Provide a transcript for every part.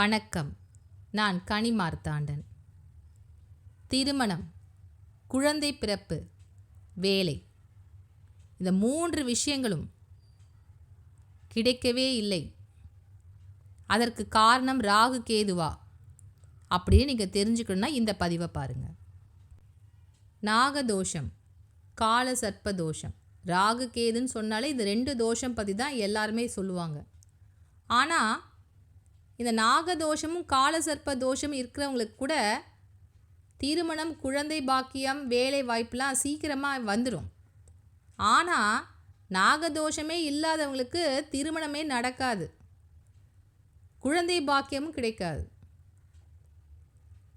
வணக்கம். நான் கனிமார்த்தாண்டன் திருமணம். குழந்தை பிறப்பு. வேலை. இந்த மூன்று விஷயங்களும் கிடைக்கவே இல்லை. அதற்கு காரணம் ராகு கேதுவா? அப்படின்னு நீங்கள் தெரிஞ்சுக்கணுன்னா இந்த பதிவை பாருங்கள் நாகதோஷம். கால சர்ப்ப தோஷம். ராகு கேதுன்னு சொன்னாலே இந்த ரெண்டு தோஷம் பற்றி தான் எல்லாருமே சொல்லுவாங்க. ஆனால் இந்த நாகதோஷமும் கால சர்ப்ப இருக்கிறவங்களுக்கு கூட திருமணம் குழந்தை பாக்கியம் வேலை வாய்ப்புலாம் சீக்கிரமாக வந்துடும் ஆனால் நாகதோஷமே இல்லாதவங்களுக்கு திருமணமே நடக்காது. குழந்தை பாக்கியமும் கிடைக்காது.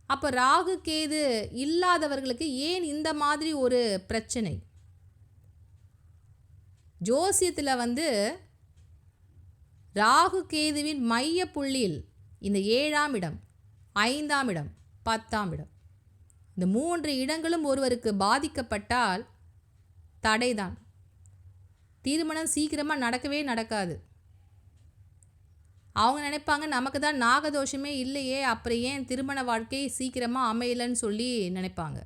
அப்போ ராகு கேது இல்லாதவர்களுக்கு ஏன் இந்த மாதிரி ஒரு பிரச்சனை? ஜோசியத்தில் வந்து ராகு கேதுவின் மைய புள்ளியில் இந்த ஏழாம் இடம் ஐந்தாம் இடம் பத்தாம் இடம். இந்த மூன்று இடங்களும் ஒருவருக்கு பாதிக்கப்பட்டால் தடைதான். திருமணம் சீக்கிரமாக நடக்கவே நடக்காது. அவங்க நினைப்பாங்க நமக்கு தான் நாகதோஷமே இல்லையே அப்புறம் ஏன் திருமண வாழ்க்கை சீக்கிரமாக அமையலைன்னு சொல்லி நினைப்பாங்க.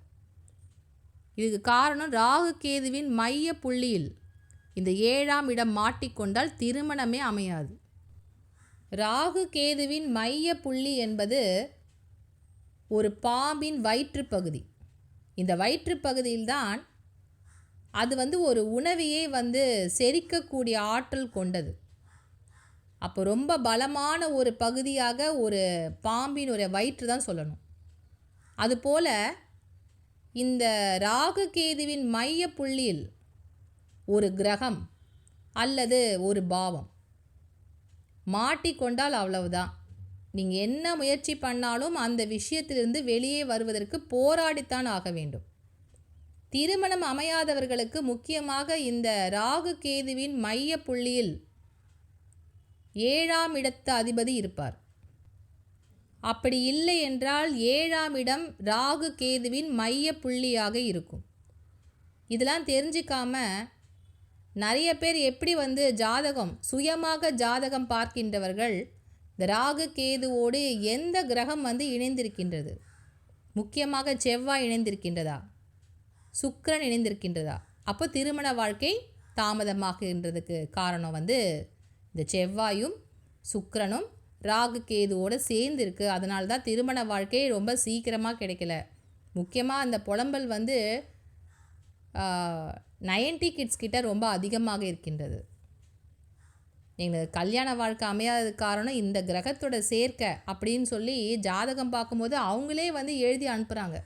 இதுக்கு காரணம் ராகு கேதுவின் மைய புள்ளியில் இந்த ஏழாம் இடம் மாட்டிக்கொண்டால் திருமணமே அமையாது. ராகு கேதுவின் மைய புள்ளி என்பது ஒரு பாம்பின் வயிற்றுப்பகுதி இந்த வயிற்றுப்பகுதியில்தான் அது வந்து ஒரு உணவையே வந்து செரிக்கக்கூடிய ஆற்றல் கொண்டது. அப்போ ரொம்ப பலமான ஒரு பகுதியாக ஒரு பாம்பின் ஒரு வயிற்று தான் சொல்லணும். அதுபோல் இந்த ராகு கேதுவின் மைய புள்ளியில் ஒரு கிரகம் அல்லது ஒரு பாவம். மாட்டிக்கொண்டால் அவ்வளவுதான். நீங்கள் என்ன முயற்சி பண்ணாலும் அந்த விஷயத்திலிருந்து வெளியே வருவதற்கு போராடித்தான் ஆக வேண்டும். திருமணம் அமையாதவர்களுக்கு முக்கியமாக இந்த ராகு கேதுவின் மைய புள்ளியில் ஏழாம் இடத்து அதிபதி இருப்பார். அப்படி இல்லை என்றால் ஏழாம் இடம் ராகு கேதுவின் மைய புள்ளியாக இருக்கும். இதெல்லாம் தெரிஞ்சிக்காம நிறைய பேர் எப்படி வந்து ஜாதகம் சுயமாக ஜாதகம் பார்க்கின்றவர்கள் இந்த ராகு கேதுவோடு எந்த கிரகம் வந்து இணைந்திருக்கின்றது? முக்கியமாக செவ்வாய் இணைந்திருக்கின்றதா? சுக்கரன் இணைந்திருக்கின்றதா? அப்போ திருமண வாழ்க்கை தாமதமாகின்றதுக்கு காரணம் வந்து இந்த செவ்வாயும் சுக்கரனும் ராகு கேதுவோடு சேர்ந்துருக்கு அதனால தான் திருமண வாழ்க்கை ரொம்ப சீக்கிரமாக கிடைக்கல. முக்கியமாக அந்த புலம்பல் வந்து நைன்டி கிட்ஸ் கிட்ட ரொம்ப அதிகமாக இருக்கின்றது. எங்களுக்கு கல்யாண வாழ்க்கை அமையாதது காரணம் இந்த கிரகத்தோட சேர்க்கை அப்படின்னு சொல்லி ஜாதகம் பார்க்கும்போது அவங்களே வந்து எழுதி அனுப்புகிறாங்க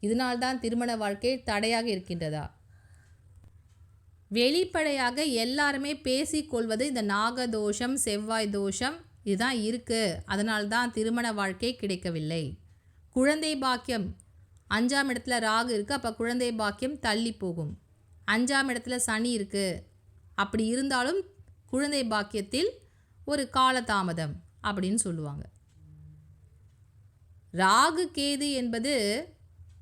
இதனால்தான் திருமண வாழ்க்கை தடையாக இருக்கின்றதா? வெளிப்படையாக எல்லாருமே பேசிக்கொள்வது இந்த நாகதோஷம் செவ்வாய் தோஷம் இதுதான் இருக்குது அதனால்தான் திருமண வாழ்க்கை கிடைக்கவில்லை. குழந்தை பாக்கியம் அஞ்சாம் இடத்துல ராகு இருக்குது அப்போ குழந்தை பாக்கியம் தள்ளி போகும். அஞ்சாம் இடத்துல சனி இருக்குது அப்படி இருந்தாலும் குழந்தை பாக்கியத்தில் ஒரு காலதாமதம் அப்படின்னு சொல்லுவாங்க. ராகு கேது என்பது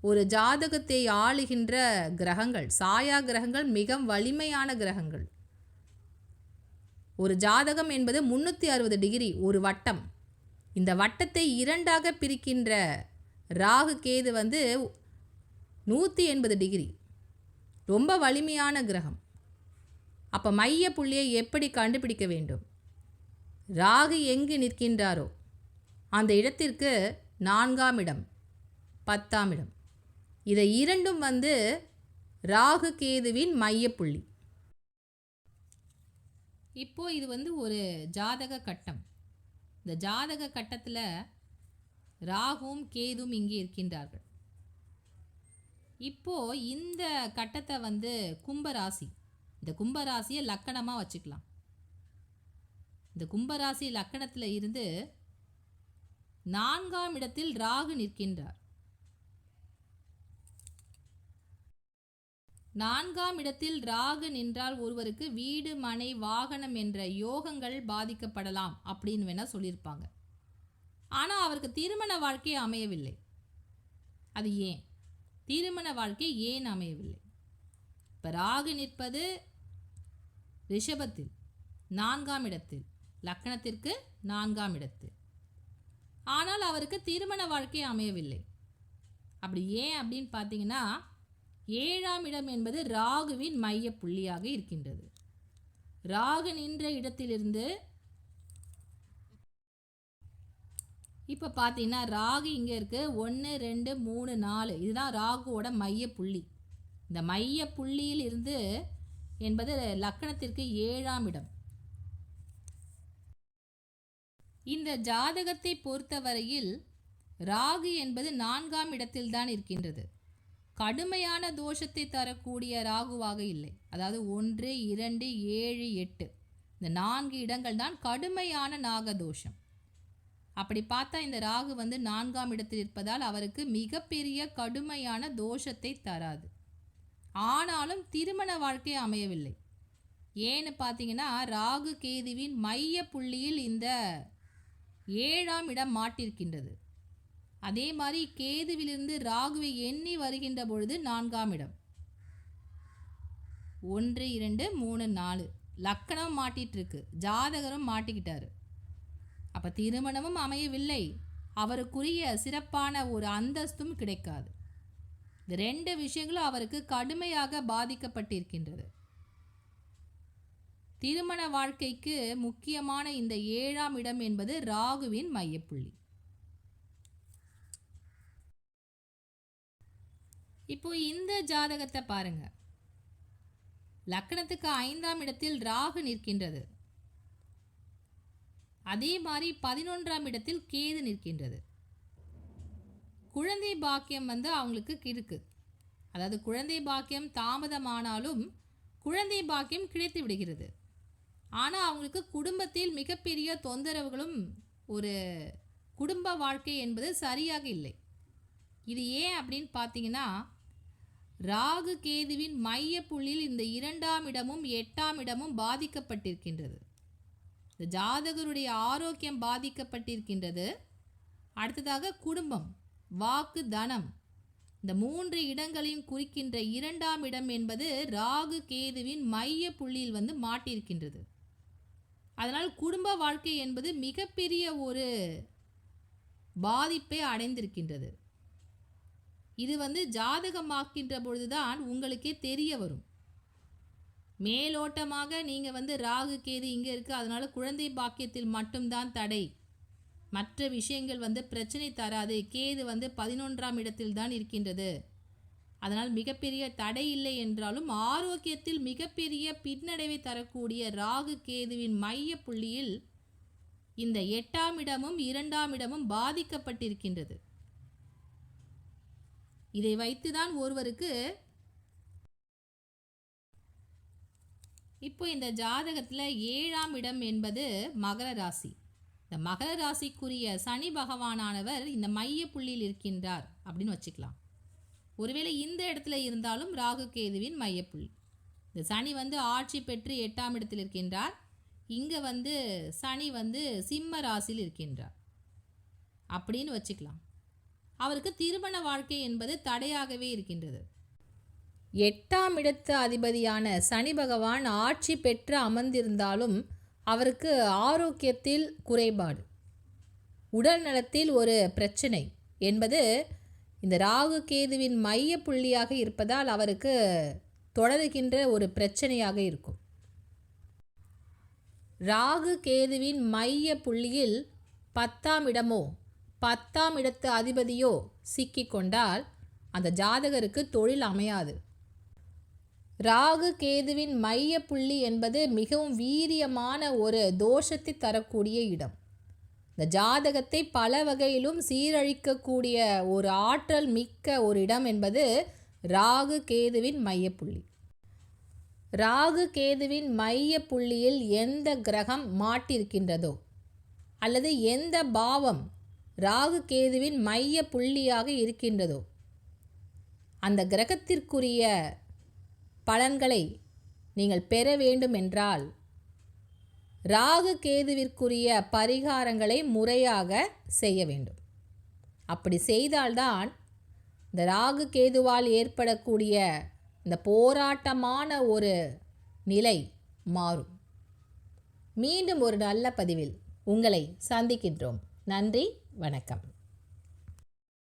ஒரு ஜாதகத்தை ஆளுகின்ற கிரகங்கள் சாயா கிரகங்கள் மிக வலிமையான கிரகங்கள். ஒரு ஜாதகம் என்பது முந்நூற்றி அறுபது டிகிரி ஒரு வட்டம். இந்த வட்டத்தை இரண்டாக பிரிக்கின்ற ராகு கேது வந்து நூற்றி எண்பது டிகிரி. ரொம்ப வலிமையான கிரகம். அப்போ மைய புள்ளியை எப்படி கண்டுபிடிக்க வேண்டும்? ராகு எங்கு நிற்கின்றாரோ அந்த இடத்திற்கு நான்காம் இடம் பத்தாம் இடம். இதை இரண்டும் வந்து ராகு கேதுவின் மையப்புள்ளி இப்போது இது வந்து ஒரு ஜாதக கட்டம். இந்த ஜாதக கட்டத்தில் ராகுவும் கேதும் இங்கே இருக்கின்றார்கள். இப்போ இந்த கட்டத்தை வந்து கும்பராசி இந்த கும்பராசியை லக்கணமாக வச்சுக்கலாம். இந்த கும்பராசி லக்கணத்தில் இருந்து நான்காம் இடத்தில் ராகு நிற்கின்றார். நான்காம் இடத்தில் ராகு நின்றால் ஒருவருக்கு வீடு மனை வாகனம் என்ற யோகங்கள் பாதிக்கப்படலாம் அப்படின்னு வேணால் சொல்லியிருப்பாங்க. ஆனால் அவருக்கு திருமண வாழ்க்கை அமையவில்லை. அது ஏன்? திருமண வாழ்க்கை ஏன் அமையவில்லை? இப்போ ராகு நிற்பது ரிஷபத்தில் நான்காம் இடத்தில் லக்கணத்திற்கு நான்காம் இடத்தில். ஆனால் அவருக்கு திருமண வாழ்க்கை அமையவில்லை. அப்படி ஏன் அப்படின்னு பார்த்தீங்கன்னா ஏழாம் இடம் என்பது ராகுவின் மைய புள்ளியாக இருக்கின்றது. ராகு நின்ற இடத்திலிருந்து இப்போ பார்த்தீங்கன்னா ராகு இங்கே இருக்குது ஒன்று ரெண்டு மூணு நாலு. இதுதான் ராகுவோட மைய புள்ளி. இந்த மைய புள்ளியில் இருந்து என்பது லக்கணத்திற்கு ஏழாம் இடம். இந்த ஜாதகத்தை பொறுத்தவரையில் ராகு என்பது நான்காம் இடத்தில்தான் இருக்கின்றது. கடுமையான தோஷத்தை தரக்கூடிய ராகுவாக இல்லை. அதாவது ஒன்று இரண்டு ஏழு எட்டு. இந்த நான்கு இடங்கள் தான் கடுமையான நாகதோஷம். அப்படி பார்த்தா இந்த ராகு வந்து நான்காம் இடத்தில் இருப்பதால் அவருக்கு மிகப்பெரிய கடுமையான தோஷத்தை தராது. ஆனாலும் திருமண வாழ்க்கை அமையவில்லை. ஏன்னு பார்த்தீங்கன்னா ராகு கேதுவின் மைய புள்ளியில் இந்த ஏழாம் இடம் மாட்டிருக்கின்றது. அதே மாதிரி கேதுவிலிருந்து ராகுவை எண்ணி வருகின்ற பொழுது நான்காம் இடம். ஒன்று இரண்டு மூணு நாலு. லக்கணம் மாட்டிகிட்ருக்கு ஜாதகரும் மாட்டிக்கிட்டாரு. அப்போ திருமணமும் அமையவில்லை. அவருக்குரிய சிறப்பான ஒரு அந்தஸ்தும் கிடைக்காது. இந்த ரெண்டு விஷயங்களும் அவருக்கு கடுமையாக பாதிக்கப்பட்டிருக்கின்றது. திருமண வாழ்க்கைக்கு முக்கியமான இந்த ஏழாம் இடம் என்பது ராகுவின் மையப்புள்ளி. இப்போ இந்த ஜாதகத்தை பாருங்க. லக்கணத்துக்கு ஐந்தாம் இடத்தில் ராகு நிற்கின்றது. அதே மாதிரி பதினொன்றாம் இடத்தில் கேது நிற்கின்றது. குழந்தை பாக்கியம் வந்து அவங்களுக்கு இருக்கு. அதாவது குழந்தை பாக்கியம் தாமதமானாலும் குழந்தை பாக்கியம் கிடைத்து விடுகிறது. ஆனால் அவங்களுக்கு குடும்பத்தில் மிகப்பெரிய தொந்தரவுகளும் ஒரு குடும்ப வாழ்க்கை என்பது சரியாக இல்லை. இது ஏன் அப்படின்னு பார்த்தீங்கன்னா ராகு கேதுவின் மைய புள்ளியில் இந்த இரண்டாம் இடமும் எட்டாம் இடமும் பாதிக்கப்பட்டிருக்கின்றது. இந்த ஜாதகருடைய ஆரோக்கியம் பாதிக்கப்பட்டிருக்கின்றது. அடுத்ததாக குடும்பம் வாக்கு தனம். இந்த மூன்று இடங்களையும் குறிக்கின்ற இரண்டாம் இடம் என்பது ராகு கேதுவின் மைய புள்ளியில் வந்து மாட்டியிருக்கின்றது. அதனால் குடும்ப வாழ்க்கை என்பது மிகப்பெரிய ஒரு பாதிப்பை அடைந்திருக்கின்றது. இது வந்து ஜாதகமாக்கின்ற பொழுதுதான் உங்களுக்கே தெரிய வரும். மேலோட்டமாக நீங்கள் வந்து ராகு கேது இங்கே இருக்குது அதனால் குழந்தை பாக்கியத்தில் மட்டும்தான் தடை. மற்ற விஷயங்கள் வந்து பிரச்சனை தராது. கேது வந்து பதினொன்றாம் இடத்தில் தான் இருக்கின்றது. அதனால் மிகப்பெரிய தடை இல்லை என்றாலும் ஆரோக்கியத்தில் மிகப்பெரிய பின்னடைவை தரக்கூடிய ராகு கேதுவின் மைய புள்ளியில் இந்த எட்டாம் இடமும் இரண்டாம் இடமும் பாதிக்கப்பட்டிருக்கின்றது. இதை வைத்துதான் ஒருவருக்கு இப்போ இந்த ஜாதகத்தில் ஏழாம் இடம் என்பது மகர ராசி. இந்த மகர ராசிக்குரிய சனி பகவானானவர் இந்த மைய புள்ளியில் இருக்கின்றார் அப்படின்னு வச்சுக்கலாம். ஒருவேளை இந்த இடத்துல இருந்தாலும் ராகு கேதுவின் மையப்புள்ளி இந்த சனி வந்து ஆட்சி பெற்று எட்டாம் இடத்தில் இருக்கின்றார். இங்கே வந்து சனி வந்து சிம்ம ராசியில் இருக்கின்றார். அப்படின்னு வச்சுக்கலாம். அவருக்கு திருமண வாழ்க்கை என்பது தடையாகவே இருக்கின்றது. எட்டாம் இடத்து அதிபதியான சனி பகவான் ஆட்சி பெற்று அமர்ந்திருந்தாலும் அவருக்கு ஆரோக்கியத்தில் குறைபாடு. உடல் நலத்தில் ஒரு பிரச்சனை என்பது இந்த ராகு கேதுவின் மைய புள்ளியாக இருப்பதால் அவருக்கு தொடருகின்ற ஒரு பிரச்சனையாக இருக்கும். ராகு கேதுவின் மைய புள்ளியில் பத்தாம் இடமோ பத்தாம் இடத்து அதிபதியோ சிக்கிக்கொண்டால் அந்த ஜாதகருக்கு தொழில் அமையாது. ராகு கேதுவின் மைய புள்ளி என்பது மிகவும் வீரியமான ஒரு தோஷத்தை தரக்கூடிய இடம். இந்த ஜாதகத்தை பல வகையிலும் சீரழிக்கக்கூடிய ஒரு ஆற்றல் மிக்க ஒரு இடம் என்பது ராகு கேதுவின் மையப்புள்ளி ராகு கேதுவின் மைய புள்ளியில் எந்த கிரகம் மாட்டிருக்கின்றதோ அல்லது எந்த பாவம் ராகு கேதுவின் மைய புள்ளியாக இருக்கின்றதோ அந்த கிரகத்திற்குரிய பலன்களை நீங்கள் பெற வேண்டுமென்றால் ராகு கேதுவிற்குரிய பரிகாரங்களை முறையாக செய்ய வேண்டும். அப்படி செய்தால்தான் இந்த ராகு கேதுவால் ஏற்படக்கூடிய இந்த போராட்டமான ஒரு நிலை மாறும். மீண்டும் ஒரு நல்ல பதிவில் உங்களை சந்திக்கின்றோம். நன்றி வணக்கம்.